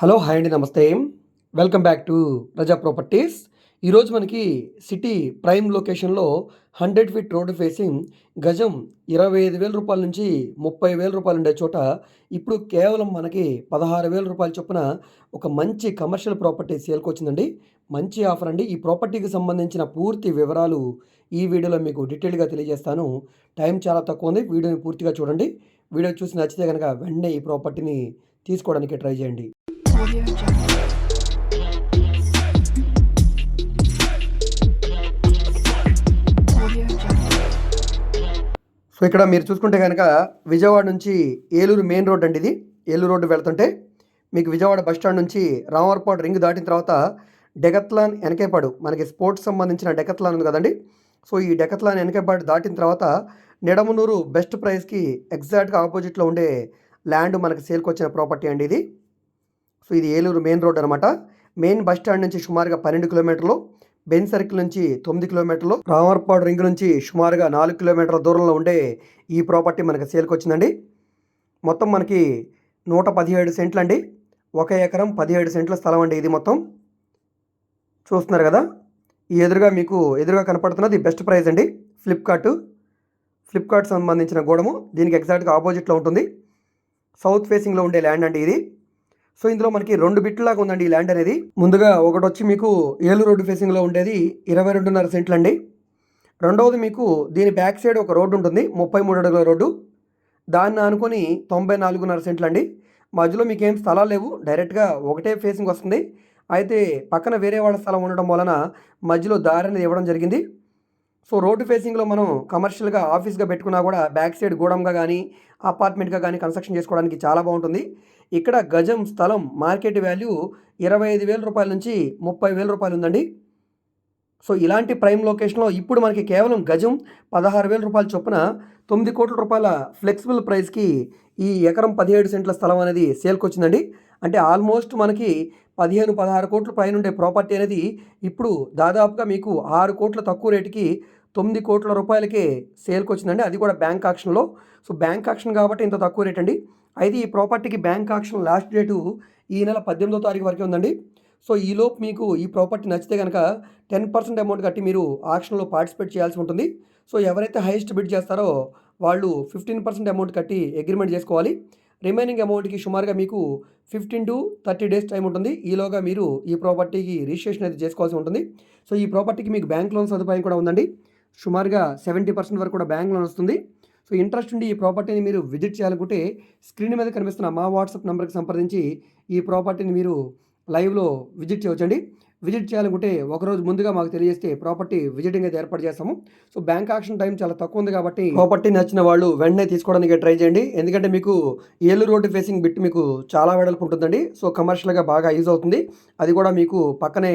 Hello hi అండి నమస్తే. Welcome back to Praja properties. ఈరోజు మనకి సిటీ ప్రైమ్ లొకేషన్లో హండ్రెడ్ ఫీట్ రోడ్డు ఫేసింగ్ గజం ఇరవై ఐదు వేల రూపాయల నుంచి ముప్పై వేల రూపాయలు ఉండే చోట ఇప్పుడు కేవలం మనకి పదహారు వేల రూపాయల చొప్పున ఒక మంచి కమర్షియల్ ప్రాపర్టీ సేల్కి వచ్చిందండి. మంచి ఆఫర్ అండి. ఈ ప్రాపర్టీకి సంబంధించిన పూర్తి వివరాలు ఈ వీడియోలో మీకు డీటెయిల్గా తెలియజేస్తాను. టైం చాలా తక్కువ ఉంది. వీడియోని పూర్తిగా చూడండి. వీడియో చూసి నచ్చితే కనుక వెంటనే ఈ ప్రాపర్టీని తీసుకోవడానికి ట్రై చేయండి. సో ఇక్కడ మీరు చూసుకుంటే కనుక విజయవాడ నుంచి ఏలూరు మెయిన్ రోడ్ అండి ఇది. ఏలూరు రోడ్డు వెళ్తుంటే మీకు విజయవాడ బస్ స్టాండ్ నుంచి రామవరపాడు రింగ్ దాటిన తర్వాత డెకత్లాన్ వెనకేపాడు. మనకి స్పోర్ట్స్ సంబంధించిన డెకత్లాన్ ఉంది కదండి. సో ఈ డెకత్లాన్ వెనకేపాడు దాటిన తర్వాత నిడమనూరు బెస్ట్ ప్రైస్కి ఎగ్జాక్ట్గా ఆపోజిట్లో ఉండే ల్యాండ్ మనకి సేల్కి వచ్చిన ప్రాపర్టీ అండి ఇది. సో ఇది ఏలూరు మెయిన్ రోడ్ అనమాట మెయిన్ బస్ స్టాండ్ నుంచి సుమారుగా పన్నెండు కిలోమీటర్లు బెన్ సర్కిల్ నుంచి తొమ్మిది కిలోమీటర్లు రామర్పాడు రింగ్ నుంచి సుమారుగా నాలుగు కిలోమీటర్ల దూరంలో ఉండే ఈ ప్రాపర్టీ మనకి సేల్కి వచ్చిందండి. మొత్తం మనకి నూట పదిహేడు సెంట్లు అండి. ఒక ఎకరం పదిహేడు సెంట్ల స్థలం అండి ఇది మొత్తం. చూస్తున్నారు కదా? ఈ ఎదురుగా మీకు ఎదురుగా కనపడుతున్నది బెస్ట్ ప్రైస్ అండి. ఫ్లిప్కార్ట్. ఫ్లిప్కార్ట్ సంబంధించిన గోడము దీనికి ఎగ్జాక్ట్గా ఆపోజిట్లో ఉంటుంది. సౌత్ ఫేసింగ్లో ఉండే ల్యాండ్ అండి ఇది. సో ఇందులో మనకి రెండు బిట్లాగా ఉందండి ఈ ల్యాండ్ అనేది. ముందుగా ఒకటి వచ్చి మీకు ఏలూరు రోడ్డు ఫేసింగ్లో ఉండేది ఇరవై రెండున్నర సెంట్లు అండి. రెండవది మీకు దీని బ్యాక్ సైడ్ ఒక రోడ్డు ఉంటుంది ముప్పై మూడు అడుగుల రోడ్డు. దాన్ని అనుకొని తొంభై నాలుగున్నర సెంట్లు అండి. మధ్యలో మీకు ఏం స్థలాలు లేవు డైరెక్ట్గా ఒకటే ఫేసింగ్ వస్తుంది. అయితే పక్కన వేరే వాళ్ళ స్థలం ఉండడం వలన మధ్యలో దారి అనేది ఇవ్వడం జరిగింది. సో రోడ్డు ఫేసింగ్లో మనం కమర్షియల్గా ఆఫీస్గా పెట్టుకున్నా కూడా బ్యాక్ సైడ్ గూడంగా కానీ అపార్ట్మెంట్గా కానీ కన్స్ట్రక్షన్ చేసుకోవడానికి చాలా బాగుంటుంది. ఇక్కడ గజం స్థలం మార్కెట్ వాల్యూ ఇరవై ఐదు వేల రూపాయల నుంచి ముప్పై వేల రూపాయలు ఉందండి. సో ఇలాంటి ప్రైమ్ లొకేషన్లో ఇప్పుడు మనకి కేవలం గజం పదహారు వేల రూపాయల చొప్పున తొమ్మిది కోట్ల రూపాయల ఫ్లెక్సిబుల్ ప్రైస్కి ఈ ఎకరం పదిహేడు సెంట్ల స్థలం అనేది సేల్కి వచ్చిందండి అంటే ఆల్మోస్ట్ మనకి పదిహేను పదహారు కోట్ల పైన ఉండే ప్రాపర్టీ అనేది ఇప్పుడు దాదాపుగా మీకు ఆరు కోట్ల తక్కువ రేటుకి తొమ్మిది కోట్ల రూపాయలకే సేల్కి వచ్చిందండి. అది కూడా బ్యాంక్ ఆక్షన్లో. సో బ్యాంక్ ఆక్షన్ కాబట్టి ఇంత తక్కువ రేట్ అండి. అయితే ఈ ప్రాపర్టీకి బ్యాంక్ ఆక్షన్ లాస్ట్ డేటు ఈ నెల పద్దెనిమిదో తారీఖు వరకే ఉందండి. సో ఈలోపు మీకు ఈ ప్రాపర్టీ నచ్చితే కనుక టెన్ పర్సెంట్ అమౌంట్ కట్టి మీరు ఆక్షన్లో పార్టిసిపేట్ చేయాల్సి ఉంటుంది. సో ఎవరైతే హైయెస్ట్ బిడ్ చేస్తారో వాళ్ళు ఫిఫ్టీన్ పర్సెంట్ అమౌంట్ కట్టి అగ్రిమెంట్ చేసుకోవాలి. రిమైనింగ్ అమౌంట్కి సుమారుగా మీకు fifteen to thirty days time ఉంటుంది. ఈలోగా మీరు ఈ ప్రాపర్టీకి రిజిస్ట్రేషన్ అయితే చేసుకోవాల్సి ఉంటుంది. సో ఈ ప్రాపర్టీకి మీకు బ్యాంక్ లోన్ సదుపాయం కూడా ఉందండి. సుమారుగా సెవెంటీ పర్సెంట్ వరకు కూడా బ్యాంక్ లోన్ వస్తుంది. సో ఇంట్రెస్ట్ ఉండి ఈ ప్రాపర్టీని మీరు విజిట్ చేయాలనుకుంటే స్క్రీన్ మీద కనిపిస్తున్న మా వాట్సాప్ నెంబర్కి సంప్రదించి ఈ ప్రాపర్టీని మీరు లైవ్లో విజిట్ చేయవచ్చండి. విజిట్ చేయాలనుకుంటే ఒకరోజు ముందుగా మాకు తెలియజేస్తే ప్రాపర్టీ విజిటింగ్ అయితే ఏర్పాటు చేస్తాము. సో బ్యాంక్ ఆక్షన్ టైం చాలా తక్కువ ఉంది కాబట్టి ప్రాపర్టీ నచ్చిన వాళ్ళు వెంటనే తీసుకోవడానికి ట్రై చేయండి. ఎందుకంటే మీకు ఏలూరు రోడ్డు ఫేసింగ్ బిట్ మీకు చాలా వెడల్పు ఉంటుందండి. సో కమర్షియల్గా బాగా యూజ్ అవుతుంది. అది కూడా మీకు పక్కనే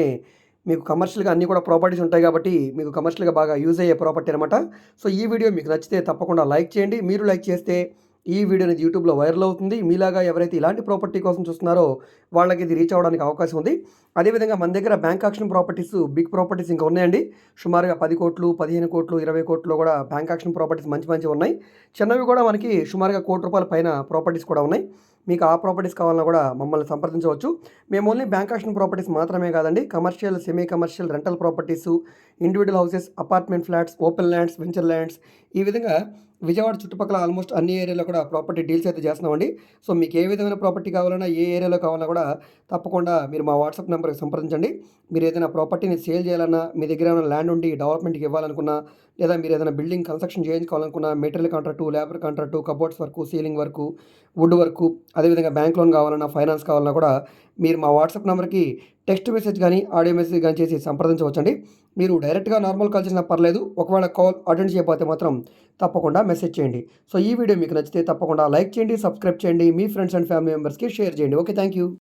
మీకు కమర్షియల్గా అన్నీ కూడా ప్రాపర్టీస్ ఉంటాయి కాబట్టి మీకు కమర్షియల్గా బాగా యూజ్ అయ్యే ప్రాపర్టీ అనమాట సో ఈ వీడియో మీకు నచ్చితే తప్పకుండా లైక్ చేయండి. మీరు లైక్ చేస్తే ఈ వీడియో అనేది యూట్యూబ్లో వైరల్ అవుతుంది. మీలాగా ఎవరైతే ఇలాంటి ప్రాపర్టీ కోసం చూస్తున్నారో వాళ్ళకి ఇది రీచ్ అవ్వడానికి అవకాశం ఉంది. అదేవిధంగా మన దగ్గర bank auction properties big properties ఇంకా ఉన్నాయండి. సుమారుగా పది కోట్లు పదిహేను కోట్లు ఇరవై కోట్లు కూడా బ్యాంక్ ఆక్షన్ ప్రాపర్టీస్ మంచి మంచి ఉన్నాయి. చిన్నవి కూడా మనకి సుమారుగా కోటి రూపాయల పైన ప్రాపర్టీస్ కూడా ఉన్నాయి. మీకు ఆ ప్రాపర్టీస్ కావాలన్నా కూడా మమ్మల్ని సంప్రదించవచ్చు. మేము ఓన్లీ బ్యాంక్ ఆక్షన్ ప్రాపర్టీస్ మాత్రమే కాదండి commercial semi commercial rental properties individual houses apartment flats open lands venture lands ఈ విధంగా విజయవాడ చుట్టుపక్కల ఆల్మోస్ట్ అన్ని ఏరియాలో కూడా ప్రాపర్టీ డీల్స్ అయితే చేస్తున్నామండి. సో మీకు ఏ విధమైన ప్రాపర్టీ కావాలన్నా ఏ ఏరియాలో కావాలన్నా కూడా తప్పకుండా మీరు మా వాట్సాప్ నెంబర్కి సంప్రదించండి. మీరు ఏదైనా ప్రాపర్టీని సేల్ చేయాలన్నా మీ దగ్గర ఏమైనా ల్యాండ్ ఉండి డెవలప్మెంట్కి ఇవ్వాలనుకున్నా లేదా మీరు ఏదైనా building construction చేయించుకోవాలనుకున్న material contract labour contract cupboards work ceiling work wood work అదేవిధంగా బ్యాంక్ లోన్ కావాలన్నా ఫైనాన్స్ కావాలన్నా కూడా మీరు మా వాట్సాప్ నెంబర్కి టెక్స్ట్ మెసేజ్ కానీ ఆడియో మెసేజ్ కానీ చేసి సంప్రదించవచ్చండి. మీరు డైరెక్ట్గా నార్మల్ కాల్ చేసినా పర్లేదు ఒకవేళ కాల్ అటెండ్ చేయకపోతే మాత్రం తప్పకుండా మెసేజ్ చేయండి. సో ఈ వీడియో మీకు నచ్చితే తప్పకుండా లైక్ చేయండి సబ్స్క్రైబ్ చేయండి మీ ఫ్రెండ్స్ అండ్ ఫ్యామిలీ మెంబర్స్కి షేర్ చేయండి. Okay thank you